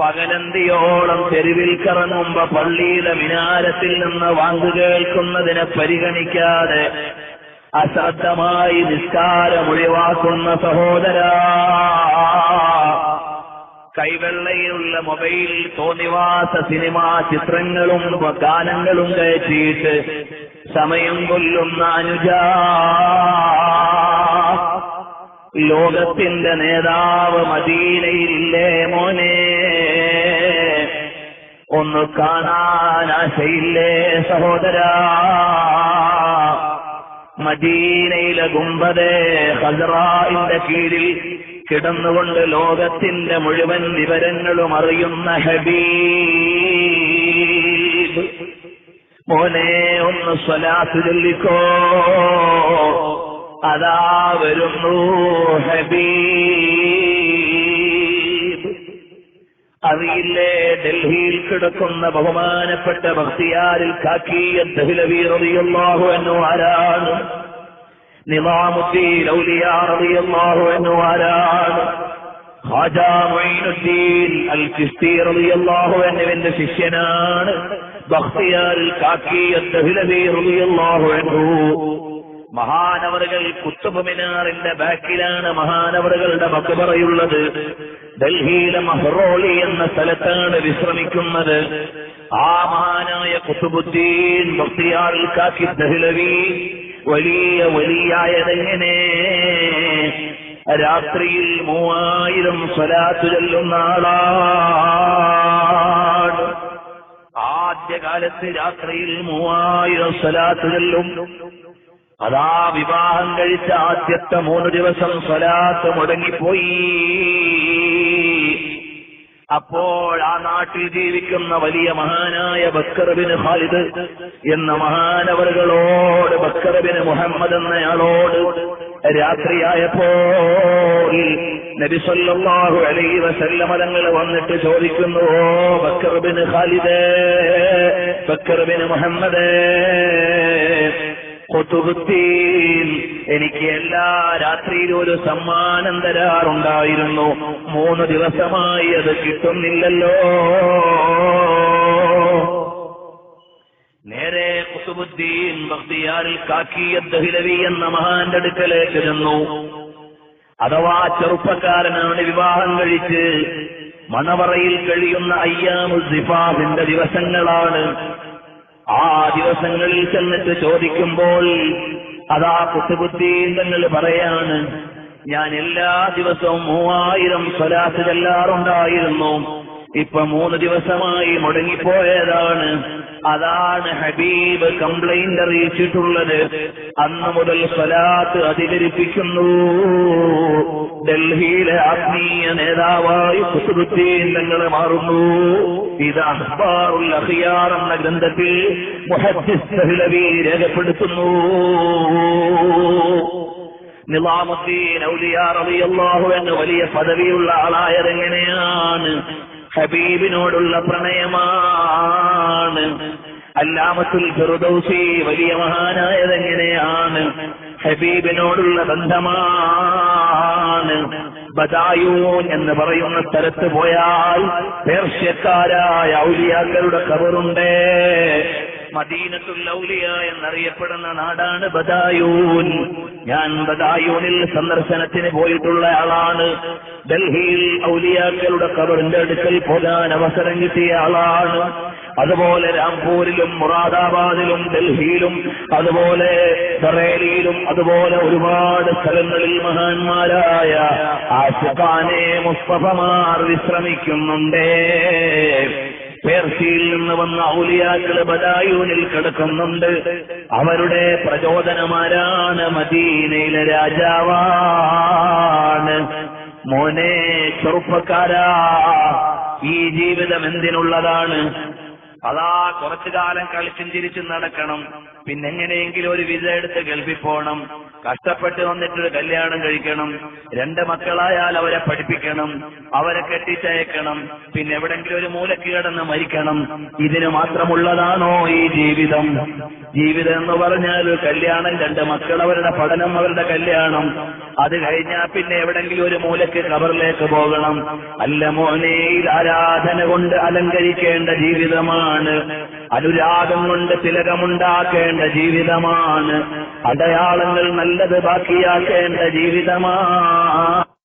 പകലന്തിയോളം തെരുവിൽ കറങ്ങുമ്പോ പള്ളിയിലെ മിനാരത്തിൽ നിന്ന് വാങ്കു കേൾക്കുന്നതിനെ പരിഗണിക്കാതെ അശ്രദ്ധമായി നിസ്കാരം ഒഴിവാക്കുന്ന സഹോദര. കൈവെള്ളയിലുള്ള മൊബൈൽ തോന്നിവാസ സിനിമാ ചിത്രങ്ങളും ഗാനങ്ങളും കയറ്റിയിട്ട് സമയം കൊല്ലുന്ന അനുജ. ലോകത്തിന്റെ നേതാവ് മദീനയിലില്ലേ മോനെ? ഒന്ന് കാണാൻ ആശയില്ലേ സഹോദര? മദീനയിലെ ഗുംബദേ ഹസറായിന്റെ കീഴിൽ കിടന്നുകൊണ്ട് ലോകത്തിന്റെ മുഴുവൻ വിവരങ്ങളും അറിയുന്ന ഹബീ മോനെ ഒന്ന് സ്വലാത്ത് ചൊല്ലിക്കോ. അതാ വരുന്നു ഹബീബ്. അറിയില്ലേ ഡൽഹിയിൽ കിടക്കുന്ന ബഹുമാനപ്പെട്ട ഭക്തിയാരിൽ കാക്കിയ ദഹ്ലവി റളിയല്ലാഹു എന്നു ആരാണ്? നിമാമുദ്ദീൻ ഔലിയാ റളിയല്ലാഹു എന്നു ആരാണ്? ഖാജ മൊയ്നുദ്ദീൻ അൽ ചിസ്തി റളിയല്ലാഹു അൻഹുവിന്റെ ശിഷ്യനാണ്. ഭക്തിയാരിൽ കാക്കിയ ദഹ്ലവി റളിയല്ലാഹു അൻഹു. മഹാനവറുകൾ കുത്തുബ് മിനാറിന്റെ ബാക്കിലാണ് മഹാനവറുകളുടെ മക്ബറയുള്ളത്. ഡൽഹിയിലെ മഹ്റോളി എന്ന സ്ഥലത്താണ് വിശ്രമിക്കുന്നത്. ആ മഹാനായ കുത്തുബുദ്ദീൻ മുക്തിയാൽ കാക്കി ദഹ്ലവി വലിയ വലിയായതെങ്ങനെ? രാത്രിയിൽ മൂവായിരം സ്വലാത്തു ചെല്ലുന്ന ആളാണ്. ആദ്യകാലത്ത് രാത്രിയിൽ മൂവായിരം സ്വലാത്തു ചൊല്ലും. അതാ വിവാഹം കഴിച്ച ആദ്യത്തെ മൂന്ന് ദിവസം സ്വലാത്ത് മുടങ്ങിപ്പോയി. അപ്പോൾ ആ നാട്ടിൽ ജീവിക്കുന്ന വലിയ മഹാനായ ബക്കറബിന് ഖാലിദ് എന്ന മഹാനവറുകളോട് ബക്കറബിന് മുഹമ്മദ് എന്നയാളോട് രാത്രിയായപ്പോൾ നബി സല്ലല്ലാഹു അലൈഹി വസല്ലമ തങ്ങൾ വന്നിട്ട് ചോദിക്കുന്നു ഓ ബക്കറബിന് ഖാലിദ് ബക്കറബിന് മുഹമ്മദ് എനിക്ക് എല്ലാ രാത്രിയിലും ഒരു സമ്മാനം തരാറുണ്ടായിരുന്നു. മൂന്ന് ദിവസമായി അത് കിട്ടുന്നില്ലല്ലോ. നേരെ കുത്തുബുദ്ദീൻ ബഖ്തിയാരിൽ കാക്കിയ ദഹിലവി എന്ന മഹാന്റെ അടുക്കലേക്ക് ചെന്നു. അഥവാ ചെറുപ്പക്കാരനാണ് വിവാഹം കഴിച്ച് മണവറയിൽ കഴിയുന്ന അയ്യാമു സിഫാദിന്റെ ദിവസങ്ങളാണ് ആ ദിവസങ്ങളിൽ ചെന്നിട്ട് ചോദിക്കുമ്പോൾ അതാ കുത്തുബുദ്ദീൻ തങ്ങൾ പറയാണ് ഞാൻ എല്ലാ ദിവസവും മൂവായിരം സ്വലാത്ത് ചെല്ലാറുണ്ടായിരുന്നു ഇപ്പൊ മൂന്ന് ദിവസമായി മുടങ്ങിപ്പോയതാണ്. അതാണ് ഹബീബ് കംപ്ലൈന്റ് അറിയിച്ചിട്ടുള്ളത്. അന്ന് മുതൽ സ്വലാത്ത് അധികരിപ്പിക്കുന്നു. ഡൽഹിയിലെ ആത്മീയ നേതാവായി തങ്ങൾ മാറുന്നു. ഇത് അഹ്ബാറുൽ അഹിയാർ എന്ന ഗ്രന്ഥത്തിൽ മുഹദ്ദിസ് ദഹ്ലവി രേഖപ്പെടുത്തുന്നു. നിലാമുദ്ദീൻ ഔലിയാർ റളിയല്ലാഹു എന്ന വലിയ പദവിയുള്ള ആളായതെങ്ങനെയാണ് ഹബീബിനോടുള്ള പ്രണയമാണ്. അല്ലാമത്തുൽ ഫിറുദൗസി വലിയ മഹാനായതെങ്ങനെയാണ്? ഹബീബിനോടുള്ള ബന്ധമാണ്. ബദായൂൻ എന്ന് പറയുന്ന സ്ഥലത്ത് പോയാൽ പേർഷ്യക്കാരായ ഔലിയാക്കളുടെ കബറുണ്ട്. മദീനത്തുൽ ഔലിയ എന്നറിയപ്പെടുന്ന നാടാണ് ബദായൂൻ. ഞാൻ ബദായൂനിൽ സന്ദർശനത്തിന് പോയിട്ടുള്ള ആളാണ്. ഡൽഹിയിൽ ഔലിയാക്കളുടെ കബറിന്റെ അടുക്കൽ പോകാൻ അവസരം കിട്ടിയ ആളാണ്. അതുപോലെ രാംപൂരിലും മുറാദാബാദിലും ഡൽഹിയിലും അതുപോലെ ബറേലിയിലും അതുപോലെ ഒരുപാട് സ്ഥലങ്ങളിൽ മഹാന്മാരായ ആശുഖാനെ മുസ്തഫമാർ വിശ്രമിക്കുന്നുണ്ടേ. പേർഷ്യയിൽ നിന്ന് വന്ന ഔലിയാക്കൾ ബദായൂനിൽ കിടക്കുന്നുണ്ട്. അവരുടെ പ്രചോദനമാരാണ് മദീനയിലെ രാജാവാണ്. മോനെ ചെറുപ്പക്കാരാ ഈ ജീവിതം എന്തിനുള്ളതാണ്? അതാ കുറച്ചു കാലം കളിച്ചും ചിരിച്ചും നടക്കണം. പിന്നെ എങ്ങനെയെങ്കിലും ഒരു വിസ എടുത്ത് ഗൾഫിൽ പോകണം കഷ്ടപ്പെട്ട് വന്നിട്ടൊരു കല്യാണം കഴിക്കണം. രണ്ട് മക്കളായാൽ അവരെ പഠിപ്പിക്കണം. അവരെ കെട്ടിച്ചയക്കണം. പിന്നെ എവിടെങ്കിലും ഒരു മൂലക്ക് കിടന്ന് മരിക്കണം. ഇതിന് മാത്രമുള്ളതാണോ ഈ ജീവിതം? ജീവിതം എന്ന് പറഞ്ഞാൽ കല്യാണം രണ്ട് മക്കൾ അവരുടെ പഠനം അവരുടെ കല്യാണം. അത് കഴിഞ്ഞാൽ പിന്നെ എവിടെങ്കിലും ഒരു മൂലക്ക് കബറിലേക്ക് പോകണം. അല്ല മോനെ ആരാധന കൊണ്ട് അലങ്കരിക്കേണ്ട ജീവിതമാണ് അനുരാഗം കൊണ്ട് തിലകമുണ്ടാക്കേണ്ട ജീവിതമാണ്. അടയാളങ്ങൾ നല്ലത് ബാക്കിയാക്കേണ്ട ജീവിതമാണ്